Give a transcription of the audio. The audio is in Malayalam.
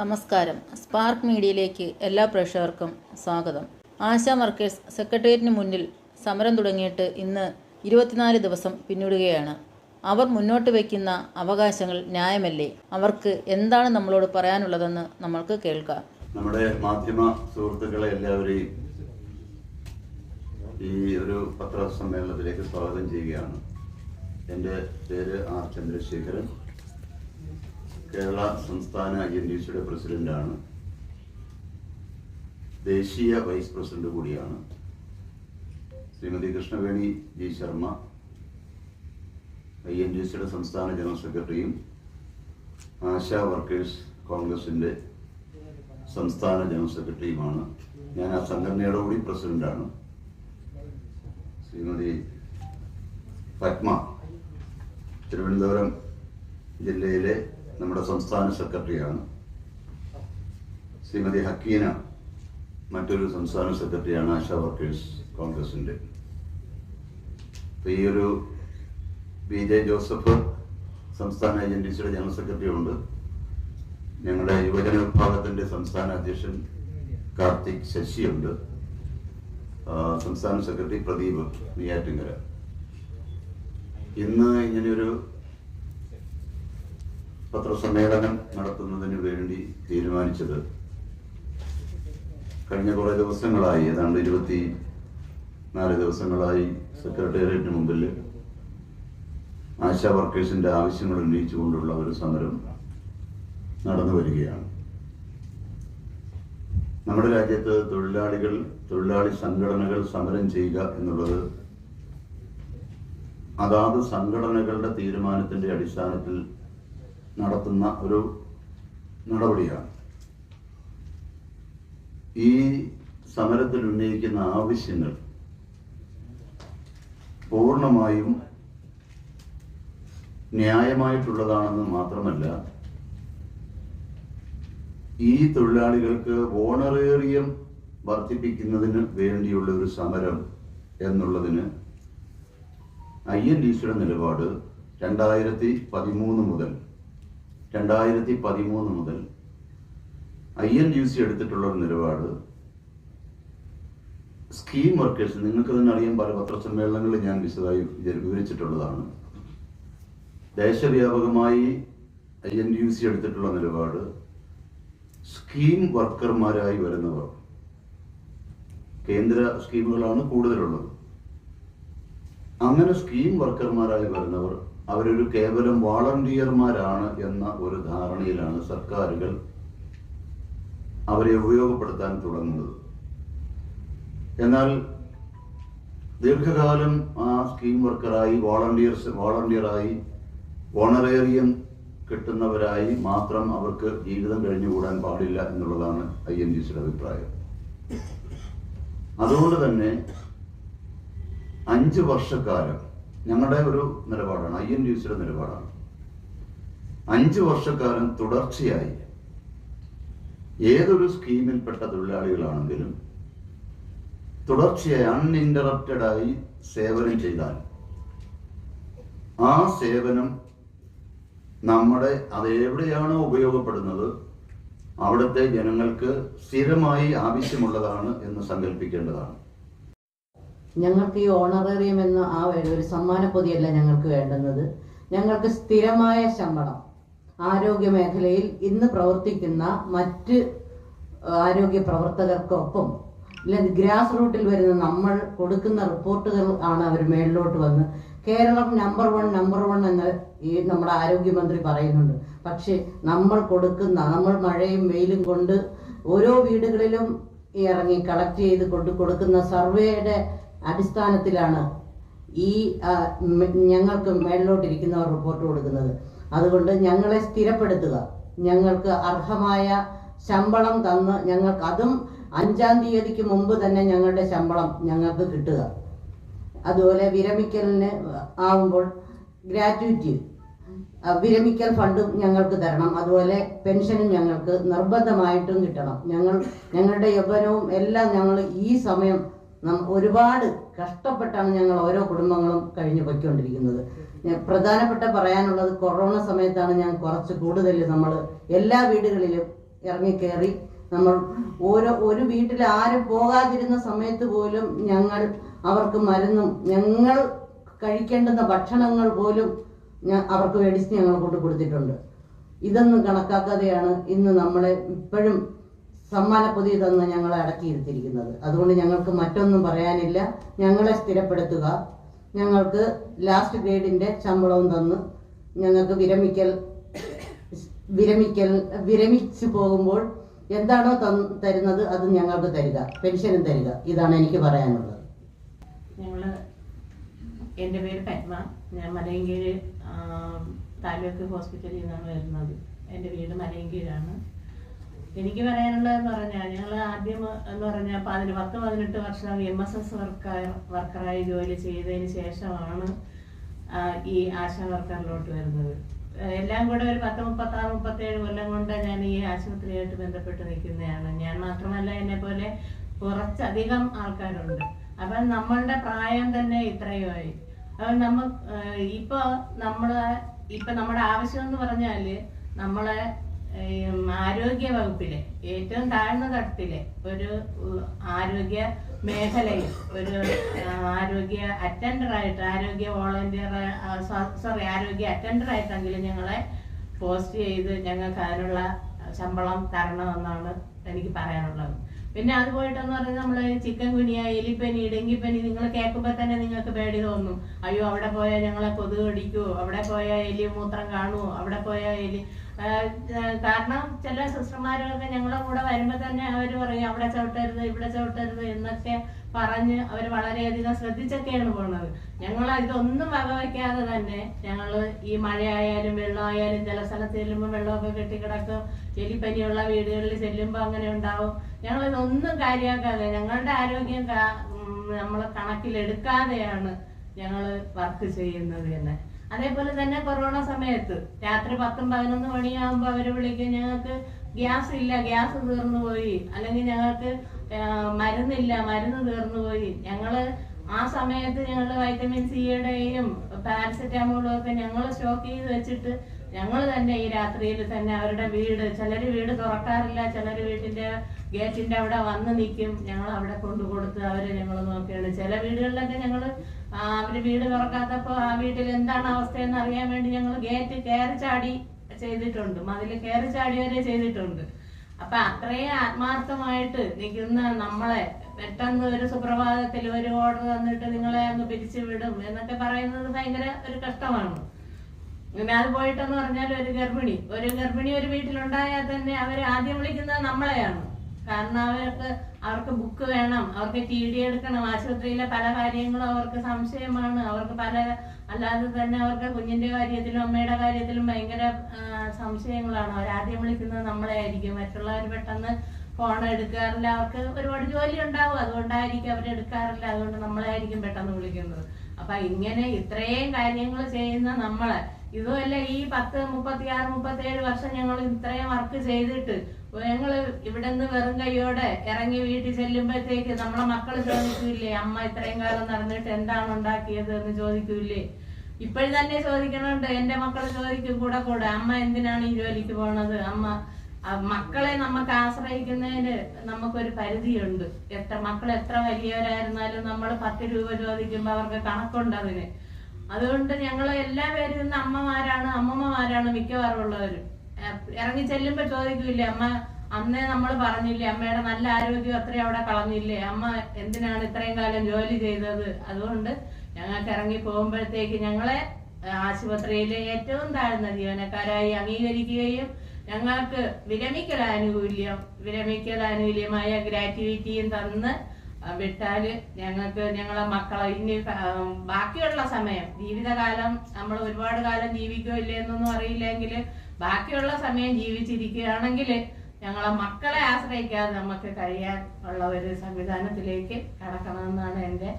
നമസ്കാരം. സ്പാർക്ക് മീഡിയയിലേക്ക് എല്ലാ പ്രേക്ഷകർക്കും സ്വാഗതം. ആശാ വർക്കേഴ്സ് സെക്രട്ടേറിയറ്റിന് മുന്നിൽ സമരം തുടങ്ങിയിട്ട് ഇന്ന് ഇരുപത്തിനാല് ദിവസം പിന്നിടുകയാണ്. അവർ മുന്നോട്ട് വയ്ക്കുന്ന അവകാശങ്ങൾ ന്യായമല്ലേ? അവർക്ക് എന്താണ് നമ്മളോട് പറയാനുള്ളതെന്ന് നമ്മൾക്ക് കേൾക്കാം. നമ്മുടെ മാധ്യമ സുഹൃത്തുക്കളെ എല്ലാവരെയും ഈ ഒരു പത്രസമ്മേളനത്തിലേക്ക് സ്വാഗതം ചെയ്യുകയാണ്. എന്റെ പേര് ആർ ചന്ദ്രശേഖരൻ. കേരള സംസ്ഥാന ഐ എൻ ഡി സിയുടെ പ്രസിഡന്റാണ്. ദേശീയ വൈസ് പ്രസിഡന്റ് കൂടിയാണ്. Shrimati Krishnaveni G Sharma I N D സിയുടെ സംസ്ഥാന ജനറൽ സെക്രട്ടറിയും ആശാ വർക്കേഴ്സ് കോൺഗ്രസിന്റെ സംസ്ഥാന ജനറൽ സെക്രട്ടറിയുമാണ്. ഞാൻ ആ സംഘടനയുടെ കൂടി പ്രസിഡന്റാണ്. ശ്രീമതി പത്മ തിരുവനന്തപുരം ജില്ലയിലെ നമ്മുടെ സംസ്ഥാന സെക്രട്ടറിയാണ്. ശ്രീമതി ഹക്കീന മറ്റൊരു സംസ്ഥാന സെക്രട്ടറിയാണ് ആശാ വർക്കേഴ്സ് കോൺഗ്രസിന്റെ. ഇപ്പൊ ഈ ഒരു ബി ജെ ജോസഫ് സംസ്ഥാന ഏജൻസിയുടെ ജനറൽ സെക്രട്ടറി ഉണ്ട് ഞങ്ങളുടെ യുവജന വിഭാഗത്തിന്റെ സംസ്ഥാന അധ്യക്ഷൻ കാർത്തിക് ശശിയുണ്ട്. സംസ്ഥാന സെക്രട്ടറി പ്രദീപ് നെയ്യാറ്റിങ്കര. ഇന്ന് ഇങ്ങനെയൊരു പത്രസമ്മേളനം നടത്തുന്നതിന് വേണ്ടി തീരുമാനിച്ചത്. കഴിഞ്ഞ കുറേ ദിവസങ്ങളായി ഏതാണ്ട് ഇരുപത്തി നാല് ദിവസങ്ങളായി സെക്രട്ടേറിയറ്റിന് മുമ്പിൽ ആശാ വർക്കേഴ്സിന്റെ ആവശ്യങ്ങൾ ഉന്നയിച്ചുകൊണ്ടുള്ള ഒരു സമരം നടന്നു വരികയാണ്. നമ്മുടെ രാജ്യത്ത് തൊഴിലാളികൾ തൊഴിലാളി സംഘടനകൾ സമരം ചെയ്യുക എന്നുള്ളത് അതാത് സംഘടനകളുടെ തീരുമാനത്തിന്റെ അടിസ്ഥാനത്തിൽ നടത്തുന്ന ഒരു നടപടിയാണ്. ഈ സമരത്തിൽ ഉന്നയിക്കുന്ന ആവശ്യങ്ങൾ പൂർണമായും ന്യായമായിട്ടുള്ളതാണെന്ന് മാത്രമല്ല ഈ തൊഴിലാളികൾക്ക് ഓണറേറിയം വർദ്ധിപ്പിക്കുന്നതിന് വേണ്ടിയുള്ള ഒരു സമരം എന്നുള്ളതിന് ഡി സിയുടെ നിലപാട് രണ്ടായിരത്തി പതിമൂന്ന് മുതൽ രണ്ടായിരത്തി പതിമൂന്ന് മുതൽ ഐ എൻ ഡി സി എടുത്തിട്ടുള്ള ഒരു നിലപാട്. സ്കീം വർക്കേഴ്സ് നിങ്ങൾക്ക് തന്നെ അറിയാൻ പല പത്രസമ്മേളനങ്ങളിൽ ഞാൻ വിശദമായി വിവരിച്ചിട്ടുള്ളതാണ്. ദേശവ്യാപകമായി ഐ എൻ ഡി സി എടുത്തിട്ടുള്ള നിലപാട് സ്കീം വർക്കർമാരായി വരുന്നവർ. കേന്ദ്ര സ്കീമുകളാണ് കൂടുതലുള്ളത്. അങ്ങനെ സ്കീം വർക്കർമാരായി വരുന്നവർ അവരൊരു കേവലം വാളണ്ടിയർമാരാണ് എന്ന ഒരു ധാരണയിലാണ് സർക്കാരുകൾ അവരെ ഉപയോഗപ്പെടുത്താൻ തുടങ്ങുന്നത്. എന്നാൽ ദീർഘകാലം ആ സ്കീം വർക്കറായി വോളണ്ടിയർസ് വോളണ്ടിയറായി ഓണറേറിയം കിട്ടുന്നവരായി മാത്രം അവർക്ക് ജീവിതം കഴിഞ്ഞുകൂടാൻ പാടില്ല എന്നുള്ളതാണ് ഐ എൻ ജി സിയുടെ അഭിപ്രായം. അതുകൊണ്ട് തന്നെ അഞ്ച് വർഷക്കാലം ഞങ്ങളുടെ ഒരു നിലപാടാണ് ഐ എൻ ഡി സിയുടെ നിലപാടാണ്. അഞ്ച് വർഷക്കാലം തുടർച്ചയായി ഏതൊരു സ്കീമിൽപ്പെട്ട തൊഴിലാളികളാണെങ്കിലും തുടർച്ചയായി അൺഇന്ററപ്റ്റഡായി സേവനം ചെയ്താൽ ആ സേവനം നമ്മുടെ അത് എവിടെയാണോ ഉപയോഗപ്പെടുന്നത് അവിടുത്തെ ജനങ്ങൾക്ക് സ്ഥിരമായി ആവശ്യമുള്ളതാണ് എന്ന് സങ്കല്പിക്കേണ്ടതാണ് ഞങ്ങൾക്ക് ഈ ഓണറേറിയം എന്ന ആ ഒരു സമ്മാന പൊതിയല്ല ഞങ്ങൾക്ക് വേണ്ടുന്നത്. ഞങ്ങൾക്ക് സ്ഥിരമായ ശമ്പളം. ആരോഗ്യ മേഖലയിൽ ഇന്ന് പ്രവർത്തിക്കുന്ന മറ്റ് ആരോഗ്യ പ്രവർത്തകർക്കൊപ്പം അല്ലെങ്കിൽ ഗ്രാസ് റൂട്ടിൽ വരുന്ന നമ്മൾ കൊടുക്കുന്ന റിപ്പോർട്ടുകൾ ആണ് അവർ മേളിലോട്ട് വന്ന്. Keralam number one number one എന്ന് ഈ നമ്മുടെ ആരോഗ്യമന്ത്രി പറയുന്നുണ്ട്. പക്ഷേ നമ്മൾ കൊടുക്കുന്ന നമ്മൾ മഴയും വെയിലും കൊണ്ട് ഓരോ വീടുകളിലും ഇറങ്ങി കളക്ട് ചെയ്ത് കൊണ്ട് കൊടുക്കുന്ന സർവേയുടെ അടിസ്ഥാനത്തിലാണ് ഈ ഞങ്ങൾക്ക് മേളിലോട്ടിരിക്കുന്നവർ റിപ്പോർട്ട് കൊടുക്കുന്നത്. അതുകൊണ്ട് ഞങ്ങളെ സ്ഥിരപ്പെടുത്തുക. ഞങ്ങൾക്ക് അർഹമായ ശമ്പളം തന്ന് ഞങ്ങൾക്ക് അതും അഞ്ചാം തീയതിക്ക് മുമ്പ് തന്നെ ഞങ്ങളുടെ ശമ്പളം ഞങ്ങൾക്ക് കിട്ടുക. അതുപോലെ വിരമിക്കലിന് ആവുമ്പോൾ ഗ്രാറ്റുവിറ്റി വിരമിക്കൽ ഫണ്ടും ഞങ്ങൾക്ക് തരണം. അതുപോലെ പെൻഷനും ഞങ്ങൾക്ക് നിർബന്ധമായിട്ടും കിട്ടണം. ഞങ്ങൾ ഞങ്ങളുടെ യൗവനവും എല്ലാം ഞങ്ങൾ ഈ സമയം ഒരുപാട് കഷ്ടപ്പെട്ടാണ് ഞങ്ങൾ ഓരോ കുടുംബങ്ങളും കഴിഞ്ഞു പൊയ്ക്കൊണ്ടിരിക്കുന്നത്. പ്രധാനപ്പെട്ട പറയാനുള്ളത് കൊറോണ സമയത്താണ് ഞാൻ കുറച്ച് കൂടുതൽ നമ്മൾ എല്ലാ വീടുകളിലും ഇറങ്ങിക്കയറി നമ്മൾ ഓരോ ഒരു വീട്ടിൽ ആരും പോകാതിരുന്ന സമയത്ത് പോലും ഞങ്ങൾ അവർക്ക് മരുന്നും ഞങ്ങൾ കഴിക്കേണ്ടുന്ന ഭക്ഷണങ്ങൾ പോലും അവർക്ക് മേടിച്ച് ഞങ്ങൾ കൊണ്ട് കൊടുത്തിട്ടുണ്ട്. ഇതൊന്നും കണക്കാക്കാതെയാണ് ഇന്ന് നമ്മളെ ഇപ്പോഴും സമ്മാനപ്പൊതി തന്ന് ഞങ്ങളെ അടക്കിയിരുത്തിയിരിക്കുന്നത് അതുകൊണ്ട് ഞങ്ങൾക്ക് മറ്റൊന്നും പറയാനില്ല. ഞങ്ങളെ സ്ഥിരപ്പെടുത്തുക. ഞങ്ങൾക്ക് ലാസ്റ്റ് ഗ്രേഡിന്റെ ശമ്പളവും തന്ന് ഞങ്ങൾക്ക് വിരമിക്കൽ വിരമിക്കൽ വിരമിച്ചു പോകുമ്പോൾ എന്താണോ തരുന്നത് അത് ഞങ്ങൾക്ക് തരിക. പെൻഷനും തരിക. ഇതാണ് എനിക്ക് പറയാനുള്ളത്. ഞങ്ങൾ എന്റെ പേര് പത്മ. ഞാൻ മലയങ്കീഴ് താലൂക്ക് ഹോസ്പിറ്റലിൽ നിന്നാണ് വരുന്നത്. എന്റെ വീട് മലയങ്കീഴാണ്. എനിക്ക് പറയാനുള്ളതെന്ന് പറഞ്ഞാൽ ഞങ്ങൾ ആദ്യം എന്ന് പറഞ്ഞാൽ പതിന് പത്ത് പതിനെട്ട് വർഷം എം എസ് എസ് വർക്കർ വർക്കറായി ജോലി ചെയ്തതിന് ശേഷമാണ് ഈ ആശാ വർക്കറിലോട്ട് വരുന്നത്. എല്ലാം കൂടെ ഒരു പത്ത് മുപ്പത്തി ആറ് മുപ്പത്തേഴ് കൊല്ലം കൊണ്ട് ഞാൻ ഈ ആശുപത്രിയായിട്ട് ബന്ധപ്പെട്ട് നിൽക്കുന്നതാണ്. ഞാൻ മാത്രമല്ല എന്നെ പോലെ കുറച്ചധികം ആൾക്കാരുണ്ട്. അപ്പം നമ്മളുടെ പ്രായം തന്നെ ഇത്രയുമായി അപ്പം നമ്മ ഇപ്പൊ നമ്മൾ ഇപ്പൊ നമ്മുടെ ആവശ്യം എന്ന് പറഞ്ഞാൽ നമ്മളെ ആരോഗ്യ വകുപ്പിലെ ഏറ്റവും താഴ്ന്ന തട്ടിലെ ഒരു ആരോഗ്യ മേഖലയിൽ ഒരു ആരോഗ്യ അറ്റൻഡർ ആയിട്ട് ആരോഗ്യ വോളണ്ടിയർ സോറി ആരോഗ്യ അറ്റൻഡർ ആയിട്ടെങ്കിലും ഞങ്ങളെ പോസ്റ്റ് ചെയ്ത് ഞങ്ങൾക്ക് അതിനുള്ള ശമ്പളം തരണമെന്നാണ് എനിക്ക് പറയാനുള്ളത്. പിന്നെ അത് പോയിട്ടെന്ന് പറഞ്ഞാൽ നമ്മൾ ചിക്കൻ കുനിയ എലിപ്പനി ഡെങ്കിപ്പനി നിങ്ങൾ കേൾക്കുമ്പോൾ തന്നെ നിങ്ങൾക്ക് പേടി തോന്നും. അയ്യോ അവിടെ പോയാൽ ഞങ്ങളെ കൊതുക് കടിക്കുവോ അവിടെ പോയാൽ എലി മൂത്രം കാണൂ അവിടെ പോയാൽ എലി. കാരണം ചില സിസ്റ്റർമാരൊക്കെ ഞങ്ങളെ കൂടെ വരുമ്പോൾ തന്നെ അവർ പറയും അവിടെ ചവിട്ടരുത് ഇവിടെ ചവിട്ടരുത് എന്നൊക്കെ പറഞ്ഞ് അവർ വളരെയധികം ശ്രദ്ധിച്ചൊക്കെയാണ് പോണത്. ഞങ്ങൾ ഇതൊന്നും വകവയ്ക്കാതെ തന്നെ ഞങ്ങൾ ഈ മഴയായാലും വെള്ളമായാലും ചില സ്ഥലത്ത് ചെല്ലുമ്പോൾ വെള്ളമൊക്കെ കെട്ടിക്കിടക്കും. എലിപ്പനിയുള്ള വീടുകളിൽ ചെല്ലുമ്പോൾ അങ്ങനെ ഉണ്ടാവും. ഞങ്ങൾ ഇതൊന്നും കാര്യമാക്കാതെ ഞങ്ങളുടെ ആരോഗ്യം നമ്മൾ കണക്കിലെടുക്കാതെയാണ് ഞങ്ങൾ വർക്ക് ചെയ്യുന്നത് തന്നെ. അതേപോലെ തന്നെ കൊറോണ സമയത്ത് രാത്രി പത്തും പതിനൊന്ന് മണിയാകുമ്പോൾ അവർ വിളിക്കും ഞങ്ങൾക്ക് ഗ്യാസ് ഇല്ല ഗ്യാസ് തീർന്നു പോയി. അല്ലെങ്കിൽ ഞങ്ങൾക്ക് മരുന്നില്ല മരുന്ന് തീർന്നു പോയി ഞങ്ങൾ ആ സമയത്ത് ഞങ്ങൾ വൈറ്റമിൻ സിയുടെയും പാരസെറ്റാമോളും ഒക്കെ ഞങ്ങൾ സ്റ്റോക്ക് ചെയ്ത് വെച്ചിട്ട് ഞങ്ങൾ തന്നെ ഈ രാത്രിയിൽ തന്നെ അവരുടെ വീട് ചിലർ വീട് തുറക്കാറില്ല ചിലർ വീട്ടിന്റെ ഗേറ്റിന്റെ അവിടെ വന്ന് നിൽക്കും ഞങ്ങൾ അവിടെ കൊണ്ടു കൊടുത്ത് അവരെ ഞങ്ങൾ നോക്കിയാണ്. ചില വീടുകളിലൊക്കെ ഞങ്ങൾ അവർ വീട് തുറക്കാത്തപ്പോൾ ആ വീട്ടിൽ എന്താണ് അവസ്ഥയെന്ന് അറിയാൻ വേണ്ടി ഞങ്ങൾ ഗേറ്റ് കയറി ചാടി ചെയ്തിട്ടുണ്ട്. മതിൽ കയറി ചാടി വരെ ചെയ്തിട്ടുണ്ട്. അപ്പൊ അത്രയും ആത്മാർത്ഥമായിട്ട് നിൽക്കുന്ന നമ്മളെ പെട്ടെന്ന് ഒരു സുപ്രഭാതത്തിൽ ഒരു ഓർഡർ തന്നിട്ട് നിങ്ങളെ അങ്ങ് പിരിച്ചു വിടും എന്നൊക്കെ പറയുന്നത് ഭയങ്കര ഒരു കഷ്ടമാണ്. പിന്നെ അത് പോയിട്ടെന്ന് പറഞ്ഞാൽ ഒരു ഗർഭിണി. ഒരു ഗർഭിണി ഒരു വീട്ടിലുണ്ടായാൽ തന്നെ അവർ ആദ്യം വിളിക്കുന്നത് നമ്മളെയാണ്. കാരണം അവർക്ക് അവർക്ക് ബുക്ക് വേണം അവർക്ക് ടി ഡി എടുക്കണം ആശുപത്രിയിലെ പല കാര്യങ്ങളും അവർക്ക് സംശയമാണ്. അവർക്ക് പല അല്ലാതെ തന്നെ അവർക്ക് കുഞ്ഞിന്റെ കാര്യത്തിലും അമ്മയുടെ കാര്യത്തിലും ഭയങ്കര സംശയങ്ങളാണ്. അവർ ആദ്യം വിളിക്കുന്നത് നമ്മളെ ആയിരിക്കും മറ്റുള്ളവർ പെട്ടെന്ന് ഫോൺ എടുക്കാറില്ല. അവർക്ക് ഒരുപാട് ജോലി ഉണ്ടാവും അതുകൊണ്ടായിരിക്കും അവർ എടുക്കാറില്ല. അതുകൊണ്ട് നമ്മളെ ആയിരിക്കും പെട്ടെന്ന് വിളിക്കുന്നത്. അപ്പൊ ഇങ്ങനെ ഇത്രയും കാര്യങ്ങൾ ചെയ്യുന്ന നമ്മളെ. ഇതുമല്ല ഈ പത്ത് മുപ്പത്തി ആറ് മുപ്പത്തി ഏഴ് വർഷം ഞങ്ങൾ ഇത്രയും വർക്ക് ചെയ്തിട്ട് ഞങ്ങൾ ഇവിടെ നിന്ന് വെറും കൈയോടെ ഇറങ്ങി വീട്ടിൽ ചെല്ലുമ്പോഴത്തേക്ക് നമ്മളെ മക്കൾ ചോദിക്കൂലേ അമ്മ ഇത്രയും കാലം നടന്നിട്ട് എന്താണ് ഉണ്ടാക്കിയത്? എന്ന് ചോദിക്കൂലേ ഇപ്പോഴും തന്നെ ചോദിക്കണുണ്ട് എന്റെ മക്കൾ ചോദിക്കും കൂടെ കൂടെ. അമ്മ എന്തിനാണ് ഈ ജോലിക്ക് പോണത്? അമ്മ മക്കളെ നമുക്ക് ആശ്രയിക്കുന്നതിന് നമുക്കൊരു പരിധിയുണ്ട്. എത്ര മക്കൾ എത്ര വലിയവരായിരുന്നാലും നമ്മൾ പത്ത് രൂപ ചോദിക്കുമ്പോൾ അവർക്ക് കണക്കുണ്ട് അതിന്. അതുകൊണ്ട് ഞങ്ങൾ എല്ലാ പേരും അമ്മമാരാണ് അമ്മമ്മമാരാണ് മിക്കവാറും ഉള്ളവരും. ഇറങ്ങി ചെല്ലുമ്പോ ചോദിക്കൂലേ അമ്മ അന്നേ നമ്മൾ പറഞ്ഞില്ലേ അമ്മയുടെ നല്ല ആരോഗ്യം അത്രയും അവിടെ കളഞ്ഞില്ലേ അമ്മ എന്തിനാണ് ഇത്രയും കാലം ജോലി ചെയ്തത്? അതുകൊണ്ട് ഞങ്ങൾക്ക് ഇറങ്ങി പോകുമ്പോഴത്തേക്ക് ഞങ്ങളെ ആശുപത്രിയിലെ ഏറ്റവും താഴ്ന്ന ജീവനക്കാരായി അംഗീകരിക്കുകയും ഞങ്ങൾക്ക് വിരമിക്കൽ ആനുകൂല്യം വിരമിക്കൽ ആനുകൂല്യമായ ഗ്രാറ്റുവിറ്റിയും തന്ന് വിട്ടാൽ ഞങ്ങൾക്ക് ഞങ്ങളെ മക്കളെ ഇനി ബാക്കിയുള്ള സമയം ജീവിതകാലം നമ്മൾ ഒരുപാട് കാലം ജീവിക്കോ ഇല്ലേ എന്നൊന്നും അറിയില്ലെങ്കിൽ ബാക്കിയുള്ള സമയം ജീവിച്ചിരിക്കുകയാണെങ്കിൽ ഞങ്ങളെ മക്കളെ ആശ്രയിക്കാതെ നമുക്ക് കഴിയാൻ ഉള്ള ഒരു സംവിധാനത്തിലേക്ക് കടക്കണമെന്നാണ് എന്റെ